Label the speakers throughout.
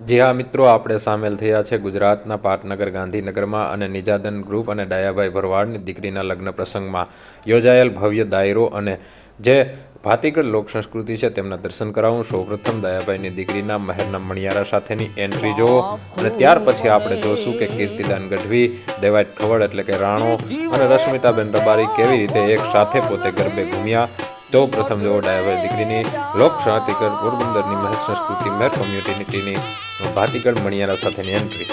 Speaker 1: જી હા મિત્રો આપણે સામેલ થયા છે ગુજરાતના પાટનગર ગાંધીનગરમાં અને નિજાદન ગ્રુપ અને ડાયાભાઈ ભરવાડની દીકરીના લગ્ન પ્રસંગમાં યોજાયેલ ભવ્ય દાયરો અને જે ભાતીગળ લોક સંસ્કૃતિ છે તેમના દર્શન કરાવું. સૌપ્રથમ દયાભાઈની દીકરીના મહેરના મણિયારા સાથેની એન્ટ્રી જોવો અને ત્યાર પછી આપણે જોશું કે કીર્તિદાન ગઢવી દેવાય ખવડ એટલે કે રાણો અને રશ્મિતાબેન રબારી કેવી રીતે એક સાથે પોતે ગરબે ઘૂમ્યા. સૌ પ્રથમ જોવો ડાયવર દીકરીની લોક સાહિત્યકર પોરબંદરની મહેર સંસ્કૃતિ મેર કોમ્યુનિટીની ભાતીગળ મણિયારા સાથેની એન્ટ્રી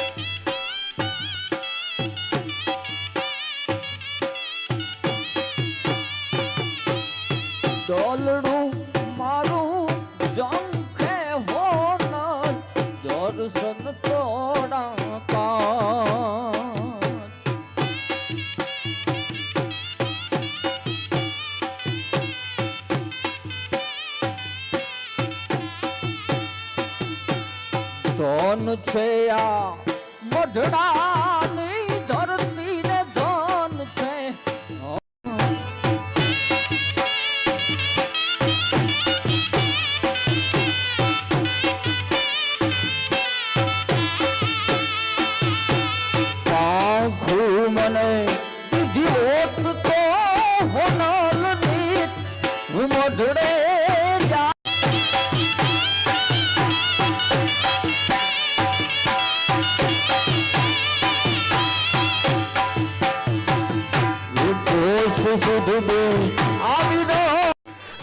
Speaker 2: ધન છે આ. મઢડાની ધરતી ને ધન છે. પાંખું મને દીધી ઓત તો હોનલ નીત. મઢડે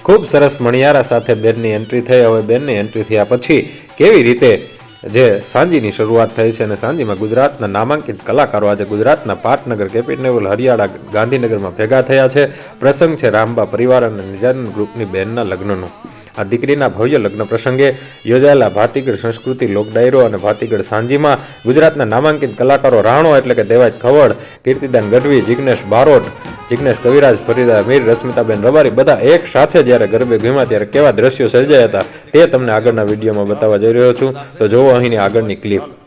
Speaker 1: ખૂબ સરસ મણિયારા સાથે બેનની એન્ટ્રી થઈ. હવે બેનની એન્ટ્રી થયા પછી કેવી રીતે જે સાંજીની શરૂઆત થઈ છે અને સાંજીમાં ગુજરાતના નામાંકિત કલાકારો આજે ગુજરાતના પાટનગર કેપિટલ હરિયાળા ગાંધીનગરમાં ભેગા થયા છે. પ્રસંગ છે રામબા પરિવાર અને નિજાનંદ ગ્રુપની બહેનના લગ્નનો. આ દીકરીના ભવ્ય લગ્ન પ્રસંગે યોજાયેલા ભાતીગઢ સંસ્કૃતિ લોક ડાયરો અને ભાતીગઢ સાંજીમાં ગુજરાતના નામાંકિત કલાકારો રાણો એટલે કે દેવાજ ખવડ, કીર્તિદાન ગઢવી, જિગ્નેશ બારોટ, જિગ્નેશ કવિરાજ, ફરીદા મીર, રશ્મિતાબેન રબારી બધા એક સાથે જ્યારે ગરબે ઘૂમ્યા ત્યારે કેવા દ્રશ્યો સર્જાયા હતા તે તમને આગળના વિડીયોમાં બતાવવા જઈ રહ્યો છું. તો જોવો અહીંની આગળની ક્લિપ.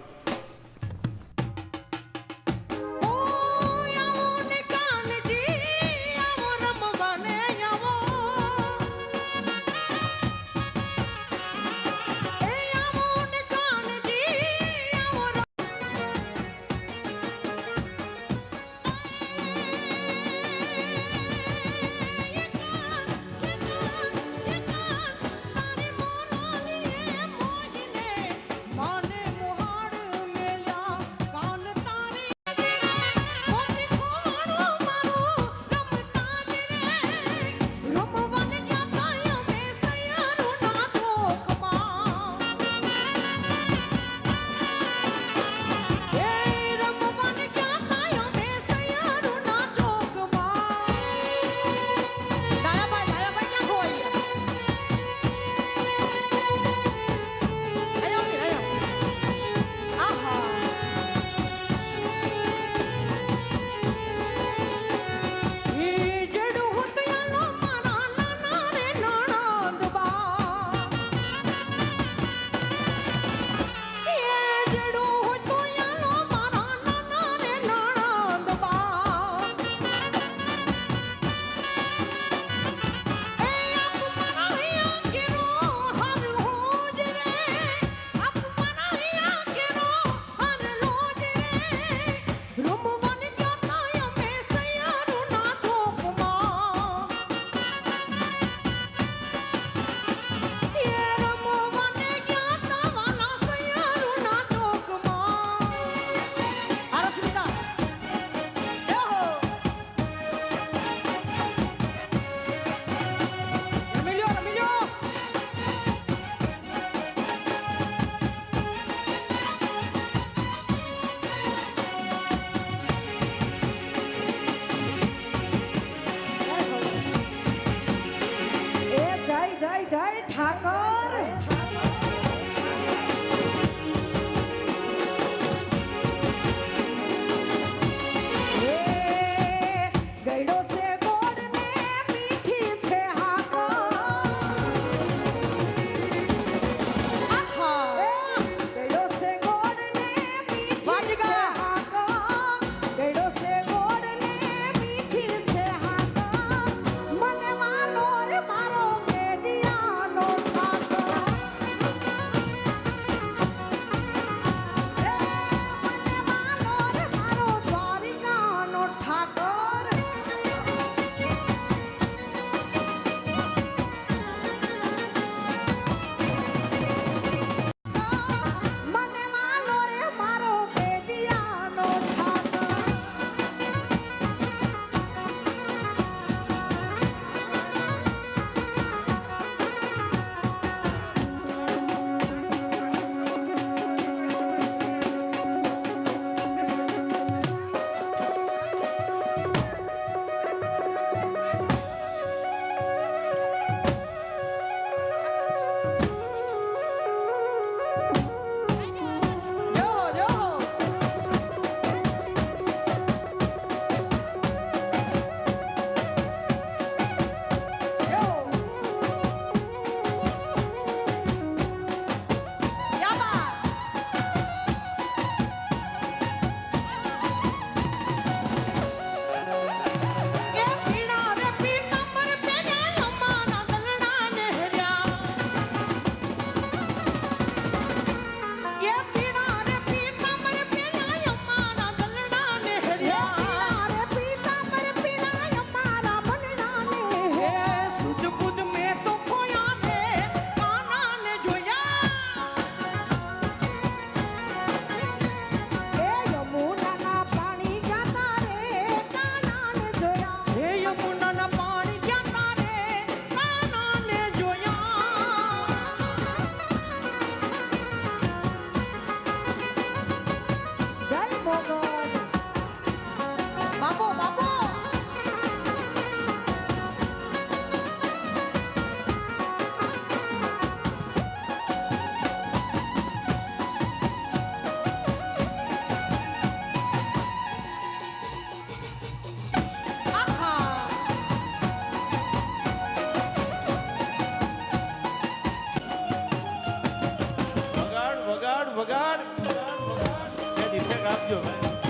Speaker 3: do it.